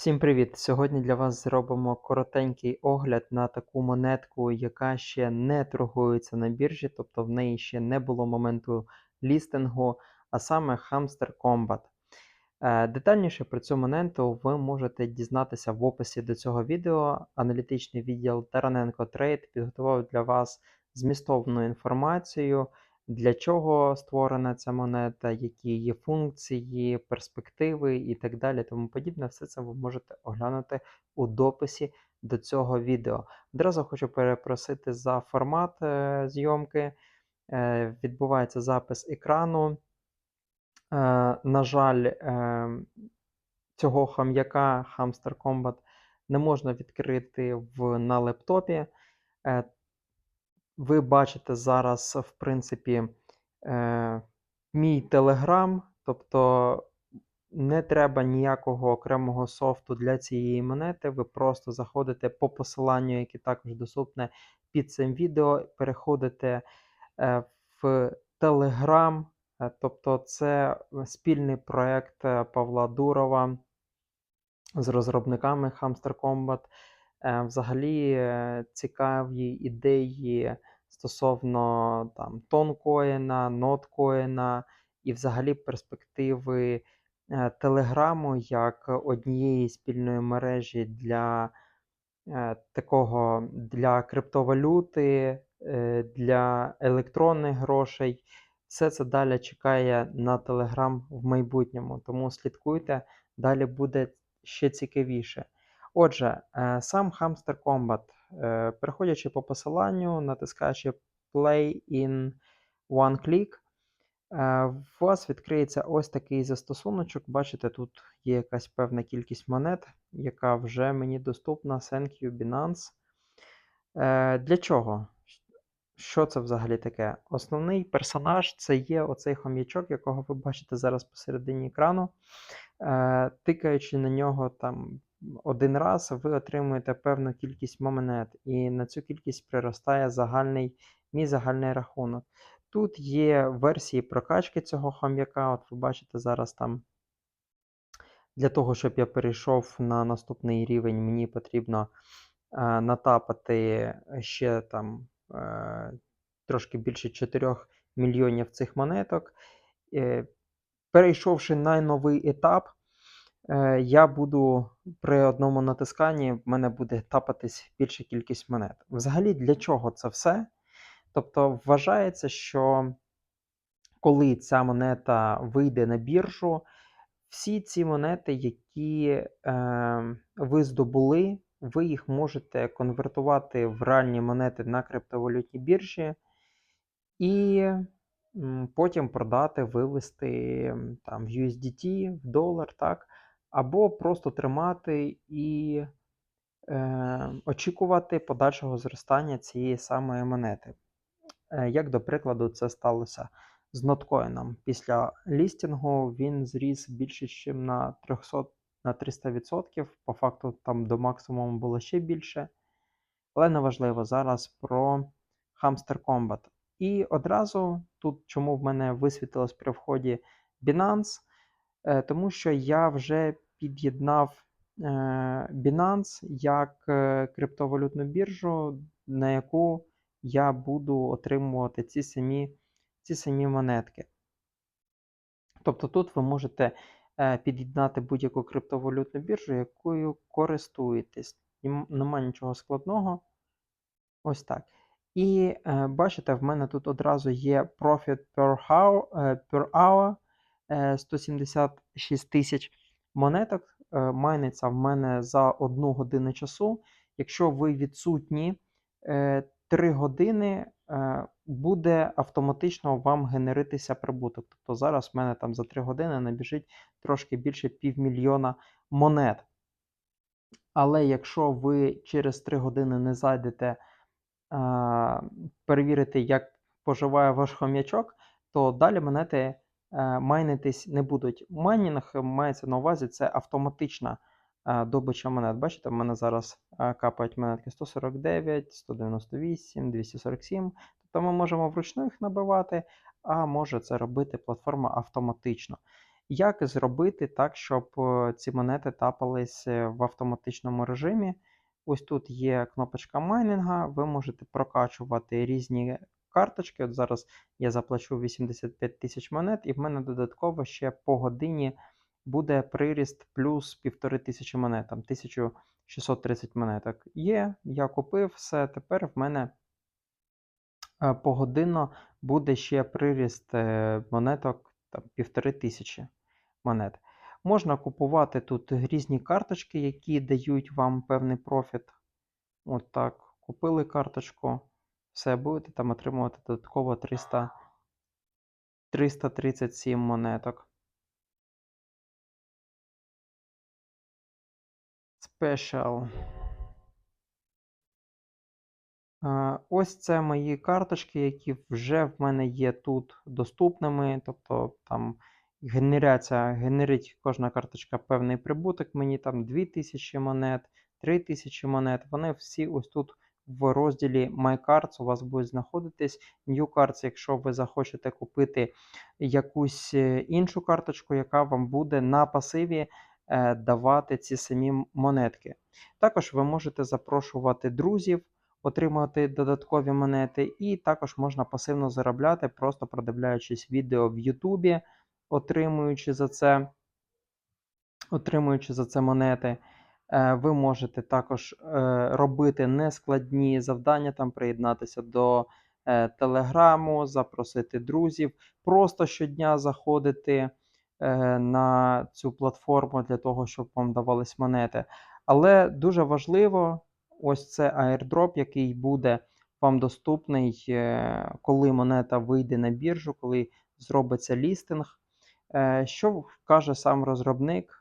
Всім привіт! Сьогодні для вас зробимо коротенький огляд на таку монетку, яка ще не торгується на біржі, тобто в неї ще не було моменту лістингу, а саме Hamster Combat. Е, Детальніше про цю монету ви можете дізнатися в описі до цього відео. Аналітичний відділ Тараненко Трейд підготував для вас змістовну інформацію, для чого створена ця монета, які її функції, перспективи і так далі. Тому подібне, все це ви можете оглянути у дописі до цього відео. Одразу хочу перепросити за формат е, зйомки. Е, відбувається запис екрану. Е, на жаль, цього хам'яка Hamster Combat не можна відкрити на лептопі. Ви бачите зараз, в принципі, е, мій Telegram, тобто не треба ніякого окремого софту для цієї монети. Ви просто заходите по посиланню, яке також доступне під цим відео, переходите е, в е, тобто це спільний проєкт е, Павла Дурова з розробниками Hamster Combat. Е, Взагалі е, цікаві ідеї стосовно там тонкоїна, ноткоїна і взагалі перспективи е, Телеграму як однієї спільної мережі для такого для криптовалюти, для електронних грошей. Все це далі чекає на Telegram в майбутньому, тому слідкуйте, далі буде ще цікавіше. Отже, е, сам Hamster Combat, е, переходячи по посиланню, натискаючи Play in One Click, е, у вас відкриється ось такий застосуночок. Бачите, тут є якась певна кількість монет, яка вже мені доступна. You, Binance. Е, Для чого? Що це взагалі таке? Основний персонаж це є оцей хом'ячок, якого ви бачите зараз посередині екрану. Е, Тикаючи на нього там один раз, ви отримуєте певну кількість монет, і на цю кількість приростає загальний, мій загальний рахунок. Тут є версії прокачки цього хом'яка. От ви бачите зараз там. Для того, щоб я перейшов на наступний рівень, мені потрібно е, натапати ще там е, трошки більше 4 мільйонів цих монеток. Е, перейшовши на новий етап, я буду при одному натисканні в мене буде тапатись більша кількість монет. Взагалі, для чого це все? Тобто, вважається, що коли ця монета вийде на біржу, всі ці монети, які е, ви здобули, ви їх можете конвертувати в реальні монети на криптовалютній біржі і потім продати, вивести там в USDT, в долар, так, або просто тримати і е, очікувати подальшого зростання цієї самої монети. Е, Як до прикладу, це сталося з ноткоїном. Після лістінгу він зріс більше, ніж на 300 на 300%. По факту там до максимуму було ще більше. Але неважливо зараз про Hamster Combat. І одразу тут, чому в мене висвітилось при вході Binance, тому що я вже під'єднав е, Binance як е, криптовалютну біржу, на яку я буду отримувати ці самі, ці самі монетки. Тобто тут ви можете е, під'єднати будь-яку криптовалютну біржу, якою користуєтесь. Нема нічого складного. Ось так. І е, бачите, в мене тут одразу є Profit per hour, е, per hour е, 176 тисяч монеток. Е, майниться в мене за одну годину часу. Якщо ви відсутні е, 3 години, е, буде автоматично вам генеритися прибуток. Тобто зараз в мене там за 3 години набіжить трошки більше півмільйона монет. Але якщо ви через 3 години не зайдете перевірити, як поживає ваш хом'ячок, то далі монети е, майнитись не будуть. Майнінг мається на увазі це автоматична е, добича монет. Бачите, в мене зараз е, капають монетки 149, 198, 247. Тобто ми можемо вручну їх набивати, а може це робити платформа автоматично. Як зробити так, щоб е, ці монети тапались е, в автоматичному режимі? Ось тут є кнопочка майнінга, ви можете прокачувати різні карточки. От зараз я заплачу 85 тисяч монет, і в мене додатково ще по годині буде приріст плюс півтори тисячі монет, там 1630 монеток. Є, я купив все. Тепер в мене е, погодинно буде ще приріст е, монеток там, півтори тисячі монет. Можна купувати тут різні карточки, які дають вам певний профіт. От так, купили карточку, все, будете там отримувати додатково 300, 337 монеток. Special. Е, Ось це мої карточки, які вже в мене є тут доступними. Тобто там генеряться, генерить кожна карточка певний прибуток. Мені там 2000 монет, 3000 монет. Вони всі ось тут в розділі My Cards у вас будуть знаходитись. New Cards, якщо ви захочете купити якусь е, іншу карточку, яка вам буде на пасиві е, давати ці самі монетки. Також ви можете запрошувати друзів отримати додаткові монети, і також можна пасивно заробляти, просто продивляючись відео в Ютубі, отримуючи за це, отримуючи за це монети. Е, Ви можете також е, робити нескладні завдання, там приєднатися до е, Телеграму, запросити друзів, просто щодня заходити на цю платформу для того, щоб вам давались монети. Але дуже важливо ось це airdrop, який буде вам доступний, коли монета вийде на біржу, коли зробиться лістинг. Що каже сам розробник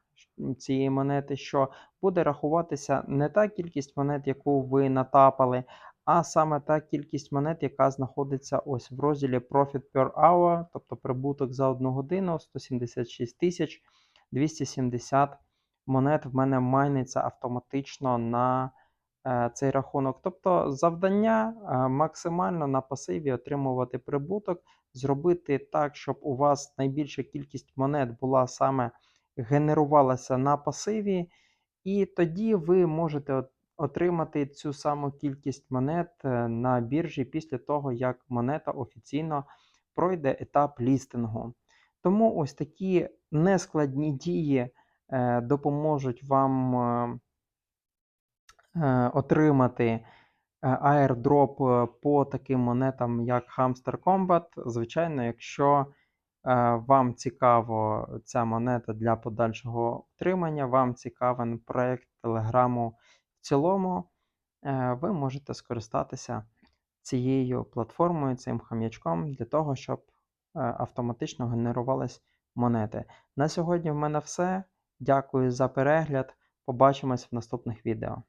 цієї монети, що буде рахуватися не та кількість монет, яку ви натапали, а саме та кількість монет, яка знаходиться ось в розділі Profit per Hour, тобто прибуток за одну годину 176 тисяч 270 монет в мене майниться автоматично на е, цей рахунок. Тобто завдання е, максимально на пасиві отримувати прибуток, зробити так, щоб у вас найбільша кількість монет була саме генерувалася на пасиві, і тоді ви можете отримати цю саму кількість монет е, на біржі після того, як монета офіційно пройде етап лістингу. Тому ось такі нескладні дії е, допоможуть вам е, отримати airdrop по таким монетам, як Hamster Combat. Звичайно, якщо вам цікаво ця монета для подальшого отримання, вам цікавий проект Телеграму в цілому, е, ви можете скористатися цією платформою, цим хам'ячком для того, щоб е, автоматично генерувались монети. На сьогодні в мене все. Дякую за перегляд. Побачимось в наступних відео.